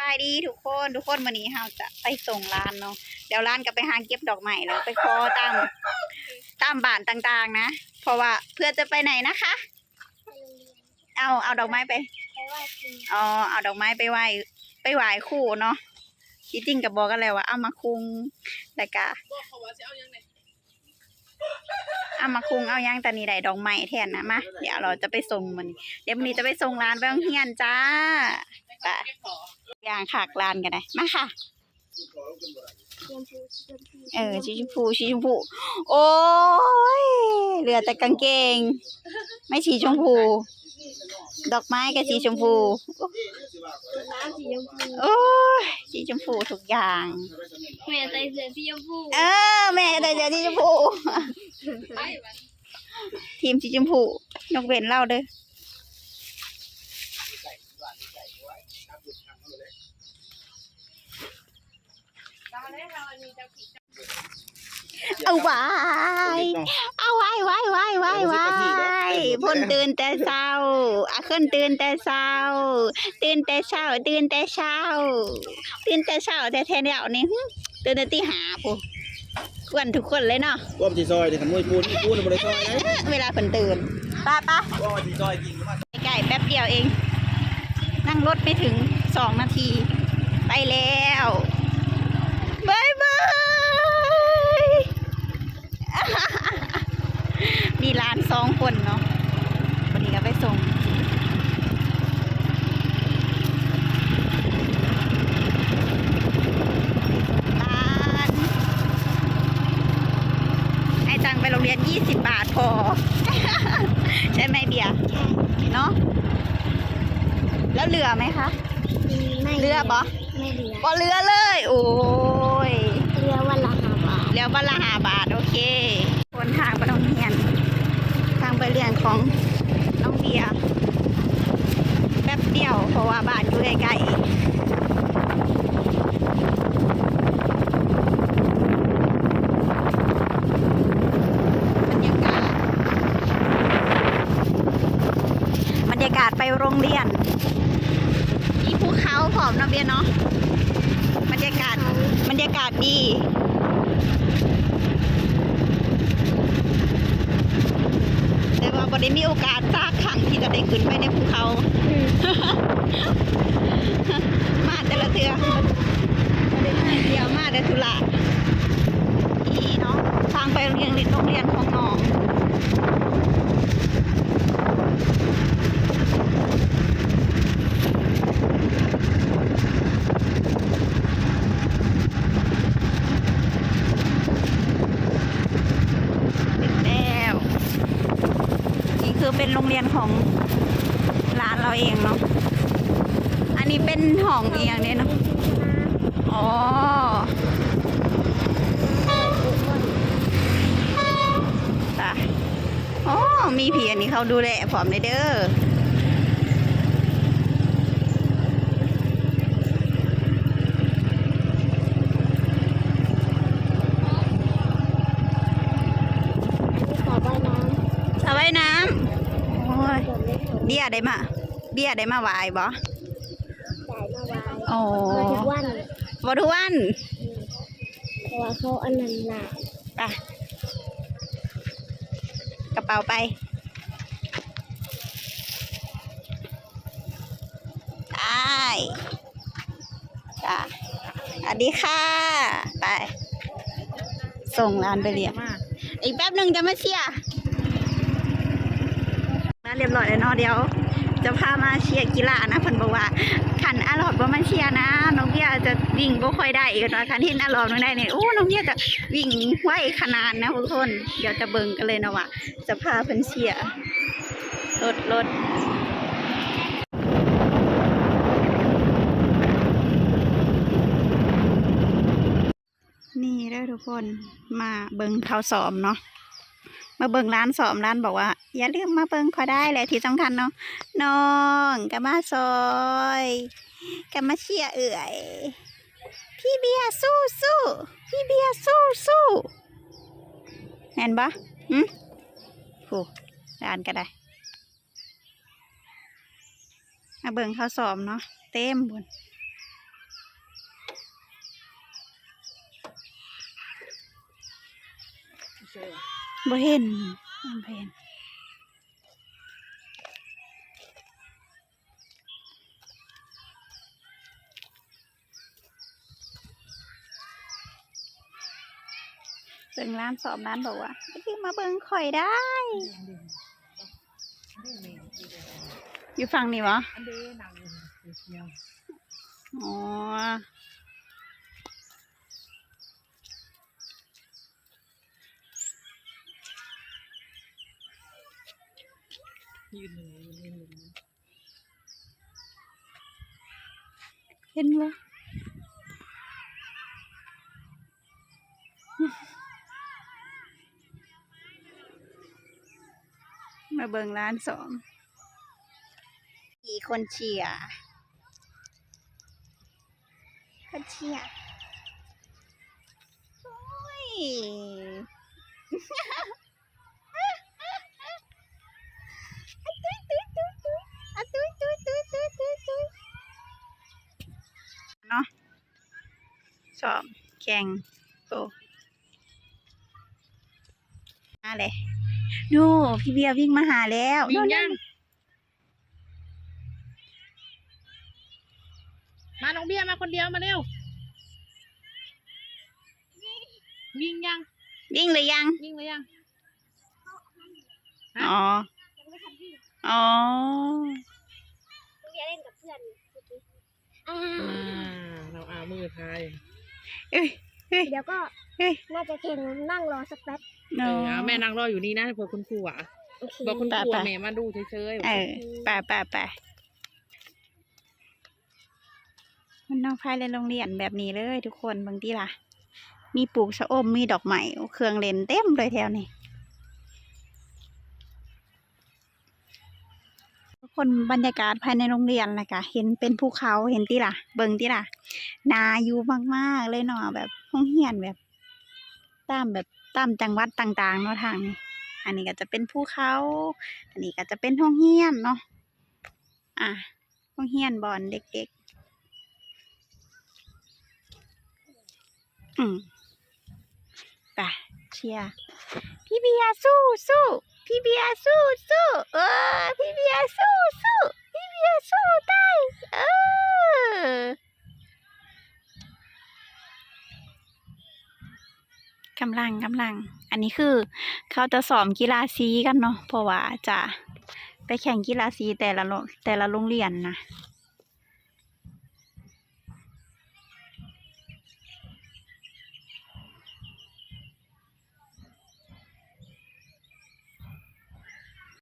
บายดีทุกคนทุกคนวันนี้เราจะไปส่งร้านเนาะเดี๋ยวร้านก็ไปหาเก็บดอกไม้แล้วไปคอตามตามบ้านต่างๆ นะ เพราะว่าเพื่อจะไปไหนนะคะไปโรงเรียนเอาเอาดอกไม้ไปไปไหว้ครูอ๋อเอาดอกไม้ไปไหว้ไปไหว้ครู่เนาะที่จริงกับบอกกันแล้วว่าเอามาคุงแต่กะบอกเขาว่าจะเอายังไงเอามาคุงเอายังแต่นี่ได้ดอกไม้แทนนะมาเดี๋ยวเราจะไปส่งมันเดี๋ยววันนี้จะไปส่งร้านไปโรงเรียนจ้า ไม่เขาเก็บขออย่างขากร้านกันได้มาค่ะชมพูชมพูเออสีชมพูสีชมพู โอ้ยเหลือแต่กางเกง ไม่สีชมพู ดอกไม้ก็สีชมพูน้ำสีชมพูโอ้ยสีชมพูทุกอย่างแม่ใส่เสื้อสีชมพูเออแม่แต่สีชมพูไปวันทีมสีชมพูนกเว้นเล่าเด้อ ตอนแรก เราอันนี้จะผิดเอาไว้เอาไว้ไว้ไว้ไว้ไว้พ่นตื่นแต่เช้าอาขึ้นตื่นแต่เช้า ตื่นแต่เช้า ตื่นแต่เช้า ตื่นแต่เช้าแต่แท้เดียวนี่หึตื่นแต่ตีหาปูกวนทุกคนเลยเนาะว่ามันสิซอยเดี๋ยวขโมยปูนปูนบ่ได้ซอยนะเวลาเพิ่นตื่นป้าป้าว่ามันสิซอยจริงหรือว่าใกล้ๆแป๊บเดียวเอง นั่งรถไม่ถึงสองนาที ไปแล้วบายบาย มีร้านส องคนเนาะวันนี้ก็ไปส่งร้านให้ตังค์ไปโรงเรียน 20 บาทพอ ใช่ไหมเบียร์เนาะแล้วเหลือไหมคะไม่เรือบ่ไม่เหลือบ่เหลือเลย โอ้ยเรือวันละห้าบาทเหลือวันละห้าบาท โอเคคนทางไปโรงเรียน ทางไปเรียนของน้องเบียร์แป๊บเดียว เพราะว่าบ้านอยู่ใกล้ๆบรรยากาศบรรยากาศไปโรงเรียน มีภูเขาผอมเนาะเบียร์เนาะบรรยากาศบรรยากาศดี แต่ว่า บ่ได้มีโอกาสตากขังที่จะได้ขึ้นไปในภูเขา มาแต่ละเทือบ่ได้มาเดียวมาแต่ธุระนี่เนาะทางไปโรงเรียนโรงเรียนของน้องแล้ว นี่ คือเป็นโรงเรียนของร้านเราเองเนาะ อันนี้เป็นห้องเอียงเนี่ยเนาะ อ๋อตาอ๋อมีผีอันนี้เขาดูแลพร้อมเลยเด้อว่ายน้ สระว่ายน้ำโอ้ยำ เดินเล่นของเบี้ยได้มา เบี้ยได้มาไหวายบ่จ่ายมาวายอ๋อมาทุกวันบ่ทุกวันเพราะว่าเขาอันนั้นหนักไปกระเป๋าไปได้จ้ะสวัสดีค่ะ ไป ส่งร้านไปเรียนอีกแป๊บหนึ่งจะมาเชียร์มา เรียบร้อยแล้วเนาะเดี๋ยว จะพามาเชียร์กีฬานะเพิ่นบอกว่าขันอารอดว่ามันเชียร์นะน้องเบียจะวิ่งบ่ค่อยได้อีกนะคันที่อารอดน้องได้เนี่ยโอ้น้องเบียจะวิ่งไวขนาดนะทุกคนเดี๋ยวจะเบิ่งกันเลยนะว่าจะพาเพิ่นเชียร์รถรถนี่เด้อทุกคนมาเบิ่งเขาสอมเนาะ มาเบิ่งร้านสอมร้านบอกว่า อย่าลืมมาเบิ่งขอได้แหละที่สำคัญเนาะน้องกับมาซอยกับมาเชียเอ๋ยพี่เบียสู้สู้พี่เบียสู้สู้เห็นปะอืมผูร้านก็ได้มาเบิ่งข้าวสอมเนาะเต็มบุญเบ่เห็นบ่เห็นเบิ่งร้านสอบร้านบอกว่าพี่มาเบิ่งข่อยได้ อยู่ฝั่งนี้วะอัน เดหนังเที่ยวอ๋อยืนหนึ่งยืนหนึ่งเห็นวะมาเบิ่งร้านสองกี่คนเชียร์คนเชียร์โอ้ย อะตุ้ยตุ้ยตุ้ยตุ้ยอะตุ้ยตุ้ยตุ้ยตุ้ยตุ้ยตุ้ยเนาะสอบ แข่งโตมาเลยดูพี่เบียร์วิ่งมาหาแล้ววิ่งโน่นยัง มาน้องเบี้ยมาคนเดียวมาเร็ว วิ่งยัง วิ่งหรือยัง วิ่งหรือยัง ฮะ อ๋อ ยังไม่ทันที่อ๋อต้องเล่นกับเพื่อนเมื่อกี้อ่า เราเอามือทาย เอ้ยเดี๋ยวก็เฮ้ยน่าจะแข่งนั่งรอสักแป๊บเออเอาแม่นั่งรออยู่นี่นะเผื่อคุณครูอะโอเคบอกคุณครูไปอะไปแม่มาดูเฉยๆเออไปไปไปมันนอกภายในโรงเรียนแบบนี้เลยทุกคนบางทีล่ะ มีปลูกชะอมมีดอกไม้เครื่องเล่นเต็มเลยแถวนี้ ทุก คนบรรยากาศภายในโรงเรียนนะคะเห็นเป็นภูเขาเห็นที่ล่ะ เบิ่งที่ล่ะ นาอยู่มากๆเลยเนาะแบบห้องเฮียนแบบ ตามแบบตามจังหวัดต่างๆเนาะทางนี้อันนี้ก็จะเป็นภูเขา อันนี้ก็จะเป็นห้องเฮียนเนาะอะห้องเฮียนบอลเด็กๆ อืมไปเชียร์พี่เบียสู้สู้พี่เบียสู้สู้เออ ยสู้สู้พี่เบียสู้ได้เออกำลังกำลัง อันนี้คือ เขาจะสอนกีฬาสีกันเนาะเพราะว่าจะไปแข่งกีฬาสีแต่ละแต่ละโรงเรียนนะ